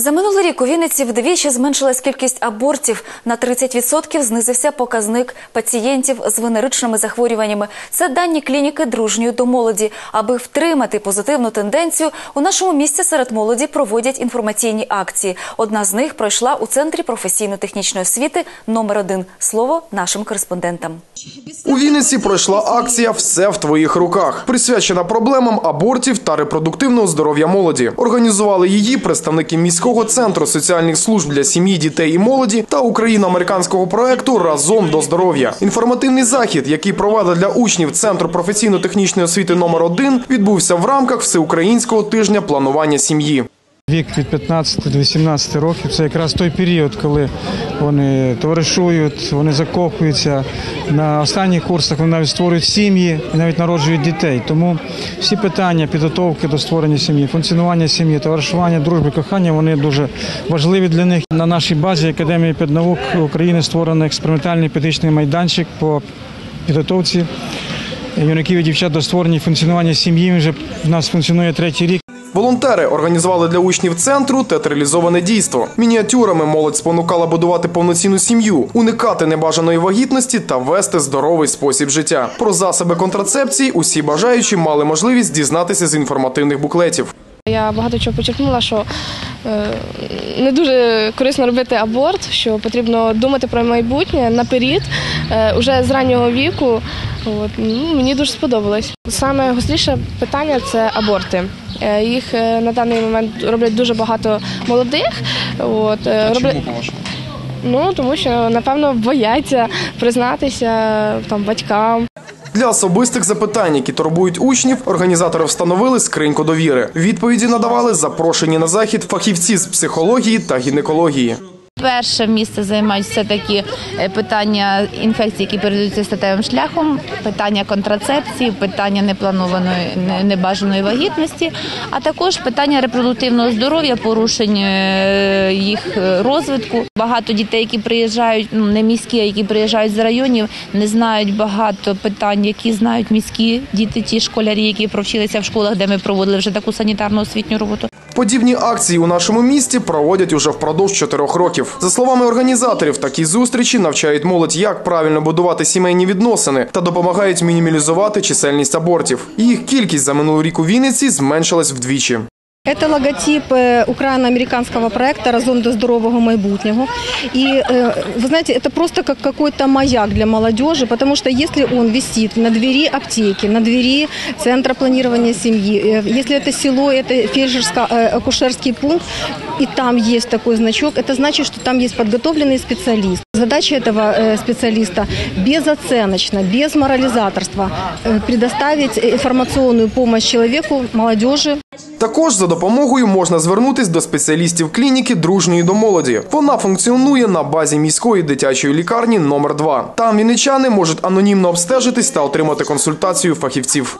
За минулий рік у Вінниці вдвічі зменшилась кількість абортів. На 30% знизився показник пацієнтів з венеричними захворюваннями. Це дані клініки дружньої до молоді. Аби втримати позитивну тенденцію, у нашому місті серед молоді проводять інформаційні акції. Одна з них пройшла у центрі професійно-технічної освіти номер 1 Слово нашим кореспондентам. У Вінниці пройшла акція Все в твоїх руках, присвячена проблемам абортів та репродуктивного здоров'я молоді. Організували її представники міського центру соціальних служб для сім'ї, дітей і молоді та україно-американського проекту Разом до здоров'я. Інформативний захід, який провадив для учнів центру професійно-технічної освіти номер 1 відбувся в рамках всеукраїнського тижня планування сім'ї. Вік від 15 до 18 років це якраз той період, коли вони товаришують, вони закохуються. На останніх курсах вони навіть створюють сім'ї і навіть народжують дітей. Тому всі питання підготовки до створення сім'ї, функціонування сім'ї, товаришування, дружби, кохання вони дуже важливі для них. На нашій базі Академії педнаук України створено експериментальний педагогічний майданчик по підготовці юнаків і дівчат до створення і функціонування сім'ї. Вже в нас функціонує третій рік. Волонтери організували для учнів центру театралізоване дійство. Мініатюрами молодь спонукала будувати повноцінну сім'ю, уникати небажаної вагітності та вести здоровий спосіб життя. Про засоби контрацепції усі бажаючі мали можливість дізнатися з інформативних буклетів. Я багато чого почерпнула, що е, не дуже корисно робити аборт, що потрібно думати про майбутнє наперед, е, уже з раннього віку. От, ну, мені дуже сподобалось. Саме гостріше питання це аборти. Е, Їх е, на даний момент роблять дуже багато молодих. От, е, роблять... Ну, тому що, напевно, бояться признатися там, батькам. Для особистих запитань, які турбують учнів, організатори встановили скриньку довіри. Відповіді надавали запрошені на захід фахівці з психології та гінекології. Перше місце займають все таки питання інфекцій, які передаються статевим шляхом, питання контрацепції, питання непланованої небажаної вагітності, а також питання репродуктивного здоров'я, порушень е, їх е, розвитку. Багато дітей, які приїжджають, ну не міські, а які приїжджають з районів, не знають багато питань, які знають міські діти, ті школярі, які провчилися в школах, де ми проводили вже таку санітарну освітню роботу. Подібні акції у нашому місті проводять уже впродовж чотирьох років. За словами організаторів, такі зустрічі навчають молодь, як правильно будувати сімейні відносини та допомагають мінімалізувати чисельність абортів. Їх кількість за минулий рік у Вінниці зменшилась вдвічі. Это логотип э, украино-американского проекта «Разом до здорового майбутнего». И, э, вы знаете, это просто как какой-то маяк для молодежи, потому что если он висит на двери аптеки, на двери центра планирования семьи, э, если это село, это фельдшерско-акушерский пункт, и там есть такой значок, это значит, что там есть подготовленный специалист. Задача этого э, специалиста безоценочно, без морализаторства э, предоставить информационную помощь человеку, молодежи, Також за допомогою можна звернутись до спеціалістів клініки дружньої до молоді. Вона функціонує на базі міської дитячої лікарні номер 2 Там віничани можуть анонімно обстежитись та отримати консультацію фахівців.